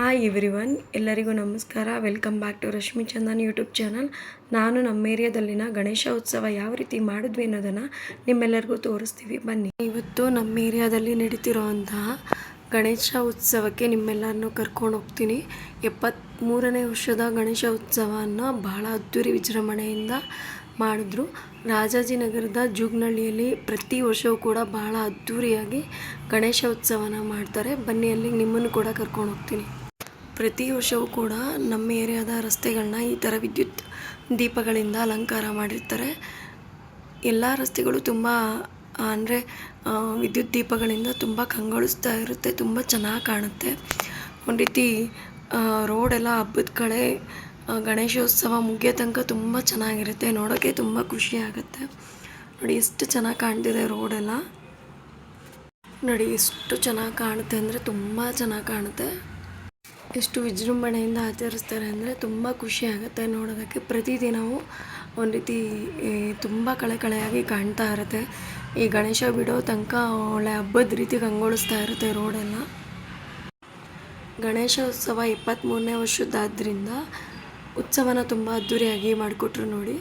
Hi every one ಎಲ್ಲರಿಗೂ ನಮಸ್ಕಾರ. Welcome back to Rashmi Chandan YouTube channel ನಾನು ನಮ್ಮ ಏರಿಯಾದಲ್ಲಿನ ಗಣೇಶ ಉತ್ಸವ ಯಾವ ರೀತಿ ಮಾಡಿದ್ವಿ ಅನ್ನೋದನ್ನು ನಿಮ್ಮೆಲ್ಲರಿಗೂ ತೋರಿಸ್ತೀವಿ. ಬನ್ನಿ. ಇವತ್ತು ನಮ್ಮ ಏರಿಯಾದಲ್ಲಿ ನಡೀತಿರೋವಂತಹ ಗಣೇಶ ಉತ್ಸವಕ್ಕೆ ನಿಮ್ಮೆಲ್ಲರನ್ನೂ ಕರ್ಕೊಂಡು ಹೋಗ್ತೀನಿ. ಎಪ್ಪತ್ತ್ಮೂರನೇ ವರ್ಷದ ಗಣೇಶ ಉತ್ಸವವನ್ನು ಬಹಳ ಅದ್ದೂರಿ ವಿಜೃಂಭಣೆಯಿಂದ ಮಾಡಿದ್ರು. ರಾಜಾಜಿನಗರದ ಜೂಗ್ನಹಳ್ಳಿಯಲ್ಲಿ ಪ್ರತಿ ವರ್ಷವೂ ಕೂಡ ಬಹಳ ಅದ್ಧೂರಿಯಾಗಿ ಗಣೇಶ ಉತ್ಸವನ ಮಾಡ್ತಾರೆ. ಬನ್ನಿ, ಅಲ್ಲಿಗೆ ನಿಮ್ಮನ್ನು ಕೂಡ ಕರ್ಕೊಂಡು ಹೋಗ್ತೀನಿ. ಪ್ರತಿ ವರ್ಷವೂ ಕೂಡ ನಮ್ಮ ಏರಿಯಾದ ರಸ್ತೆಗಳನ್ನ ಈ ಥರ ವಿದ್ಯುತ್ ದೀಪಗಳಿಂದ ಅಲಂಕಾರ ಮಾಡಿರ್ತಾರೆ. ಎಲ್ಲ ರಸ್ತೆಗಳು ತುಂಬ ಅಂದರೆ ವಿದ್ಯುತ್ ದೀಪಗಳಿಂದ ತುಂಬ ಕಂಗೊಳಿಸ್ತಾ ಇರುತ್ತೆ, ತುಂಬ ಚೆನ್ನಾಗಿ ಕಾಣುತ್ತೆ. ಒಂದು ರೀತಿ ರೋಡೆಲ್ಲ ಹಬ್ಬದ ಕಡೆ ಗಣೇಶೋತ್ಸವ ಮುಗಿಯೋ ತನಕ ತುಂಬ ಚೆನ್ನಾಗಿರುತ್ತೆ ನೋಡೋಕ್ಕೆ ತುಂಬ ಖುಷಿ ಆಗುತ್ತೆ. ನೋಡಿ, ಎಷ್ಟು ಚೆನ್ನಾಗಿ ಕಾಣ್ತಿದೆ ರೋಡೆಲ್ಲ ನೋಡಿ, ಎಷ್ಟು ಚೆನ್ನಾಗಿ ಕಾಣುತ್ತೆ ಅಂದರೆ ತುಂಬ ಚೆನ್ನಾಗಿ ಕಾಣುತ್ತೆ. ಎಷ್ಟು ವಿಜೃಂಭಣೆಯಿಂದ ಆಚರಿಸ್ತಾರೆ ಅಂದರೆ ತುಂಬ ಖುಷಿ ಆಗುತ್ತೆ ನೋಡೋದಕ್ಕೆ. ಪ್ರತಿದಿನವೂ ಒಂದು ರೀತಿ ತುಂಬ ಕಳೆ ಕಳೆಯಾಗಿ ಕಾಣ್ತಾ ಇರುತ್ತೆ. ಈ ಗಣೇಶ ಬಿಡೋ ತನಕ ಒಳ್ಳೆ ಹಬ್ಬದ ರೀತಿ ಕಂಗೊಳಿಸ್ತಾ ಇರುತ್ತೆ ರೋಡೆಲ್ಲ. ಗಣೇಶೋತ್ಸವ ಇಪ್ಪತ್ತ್ಮೂರನೇ ವರ್ಷದ್ದಾದ್ದರಿಂದ ಉತ್ಸವನ ತುಂಬ ಅದ್ಧೂರಿಯಾಗಿ ಮಾಡಿಕೊಟ್ರು ನೋಡಿ.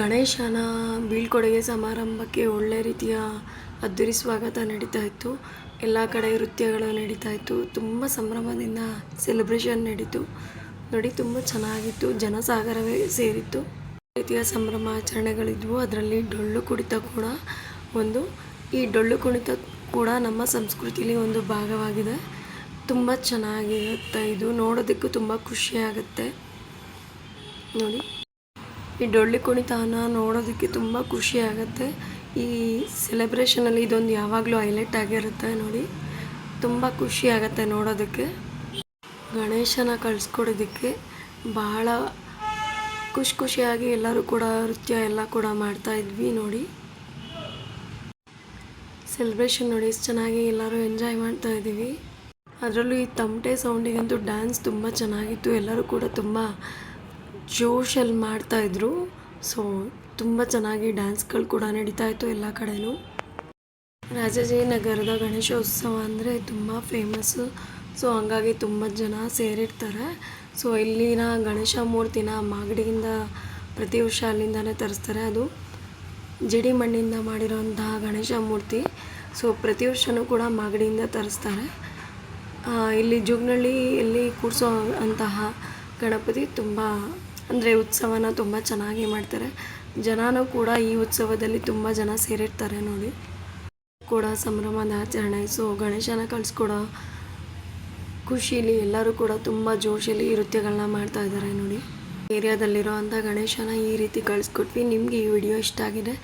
ಗಣೇಶನ ಬೀಳ್ಕೊಡುಗೆ ಸಮಾರಂಭಕ್ಕೆ ಒಳ್ಳೆ ರೀತಿಯ ಅದ್ದೂರಿ ಸ್ವಾಗತ ನಡೀತಾ ಇತ್ತು. ಎಲ್ಲ ಕಡೆ ನೃತ್ಯಗಳು ನಡೀತಾ ಇತ್ತು. ತುಂಬ ಸಂಭ್ರಮದಿಂದ ಸೆಲೆಬ್ರೇಷನ್ ನಡೀತು. ನೋಡಿ, ತುಂಬ ಚೆನ್ನಾಗಿತ್ತು. ಜನಸಾಗರವೇ ಸೇರಿತ್ತು. ರೀತಿಯ ಸಂಭ್ರಮಾಚರಣೆಗಳಿದ್ವು ಅದರಲ್ಲಿ ಡೊಳ್ಳು ಕುಣಿತ ಕೂಡ ಒಂದು, ಈ ಡೊಳ್ಳು ಕುಣಿತ ಕೂಡ ನಮ್ಮ ಸಂಸ್ಕೃತಿಲಿ ಒಂದು ಭಾಗವಾಗಿದೆ. ತುಂಬ ಚೆನ್ನಾಗಿರುತ್ತೆ ಇದು. ನೋಡೋದಕ್ಕೂ ತುಂಬ ಖುಷಿಯಾಗುತ್ತೆ ನೋಡಿ, ಈ ಡೊಳ್ಳು ಕುಣಿತನ ನೋಡೋದಕ್ಕೆ ತುಂಬ ಖುಷಿ ಆಗುತ್ತೆ. ಈ ಸೆಲೆಬ್ರೇಷನಲ್ಲಿ ಇದೊಂದು ಯಾವಾಗಲೂ ಹೈಲೈಟ್ ಆಗಿರುತ್ತೆ ನೋಡಿ. ತುಂಬ ಖುಷಿ ಆಗುತ್ತೆ ನೋಡೋದಕ್ಕೆ. ಗಣೇಶನ ಕಳಿಸ್ಕೊಡೋದಕ್ಕೆ ಬಹಳ ಖುಷಿ ಖುಷಿಯಾಗಿ ಎಲ್ಲರೂ ಕೂಡ ನೃತ್ಯ ಎಲ್ಲ ಕೂಡ ಮಾಡ್ತಾ ಇದ್ವಿ ನೋಡಿ. ಸೆಲೆಬ್ರೇಷನ್ ನೋಡಿ ಎಷ್ಟು ಚೆನ್ನಾಗಿ ಎಲ್ಲರೂ ಎಂಜಾಯ್ ಮಾಡ್ತಾ ಇದ್ದೀವಿ. ಅದರಲ್ಲೂ ಈ ತಮಟೆ ಸೌಂಡಿಗಂತೂ ಡ್ಯಾನ್ಸ್ ತುಂಬ ಚೆನ್ನಾಗಿತ್ತು. ಎಲ್ಲರೂ ಕೂಡ ತುಂಬ ಜೋಶಲ್ಲಿ ಮಾಡ್ತಾಯಿದ್ರು ಸೊ ತುಂಬ ಚೆನ್ನಾಗಿ ಡ್ಯಾನ್ಸ್ಗಳು ಕೂಡ ನಡೀತಾ ಇತ್ತು ಎಲ್ಲ ಕಡೆಯೂ ರಾಜಾಜಿನಗರದ ಗಣೇಶೋತ್ಸವ ಅಂದರೆ ತುಂಬ ಫೇಮಸ್ಸು. ಸೊ ಹಂಗಾಗಿ ತುಂಬ ಜನ ಸೇರಿರ್ತಾರೆ. ಸೊ ಇಲ್ಲಿನ ಗಣೇಶ ಮೂರ್ತಿನ ಮಾಗಡಿಯಿಂದ ಪ್ರತಿ ವರ್ಷ ಅಲ್ಲಿಂದಲೇ ತರಿಸ್ತಾರೆ ಅದು. ಜಿಡಿ ಮಣ್ಣಿಂದ ಮಾಡಿರೋಂತಹ ಗಣೇಶ ಮೂರ್ತಿ. ಸೊ ಪ್ರತಿ ವರ್ಷವೂ ಕೂಡ ಮಾಗಡಿಯಿಂದ ತರಿಸ್ತಾರೆ. ಇಲ್ಲಿ ಜುಗ್ನಳ್ಳಿಯಲ್ಲಿ ಕೂರಿಸೋ ಅಂತಹ ಗಣಪತಿ ತುಂಬ, ಅಂದರೆ ಉತ್ಸವನ ತುಂಬ ಚೆನ್ನಾಗಿ ಮಾಡ್ತಾರೆ. ಜನನೂ ಕೂಡ ಈ ಉತ್ಸವದಲ್ಲಿ ತುಂಬ ಜನ ಸೇರಿರ್ತಾರೆ ನೋಡಿ. ಕೂಡ ಸಂಭ್ರಮದ ಆಚರಣೆ, ಸೊ ಗಣೇಶನ ಕಳಿಸ್ಕೊಡೋ, ಖುಷಿಲಿ ಎಲ್ಲರೂ ಕೂಡ ತುಂಬ ಜೋಶಲ್ಲಿ ನೃತ್ಯಗಳನ್ನ ಮಾಡ್ತಾ ಇದ್ದಾರೆ ನೋಡಿ. ಏರಿಯಾದಲ್ಲಿರೋ ಅಂಥ ಗಣೇಶನ ಈ ರೀತಿ ಕಳಿಸ್ಕೊಟ್ವಿ. ನಿಮಗೆ ಈ ವಿಡಿಯೋ ಇಷ್ಟ ಆಗಿದೆ,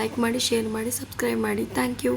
ಲೈಕ್ ಮಾಡಿ, ಶೇರ್ ಮಾಡಿ, ಸಬ್ಸ್ಕ್ರೈಬ್ ಮಾಡಿ. Thank you.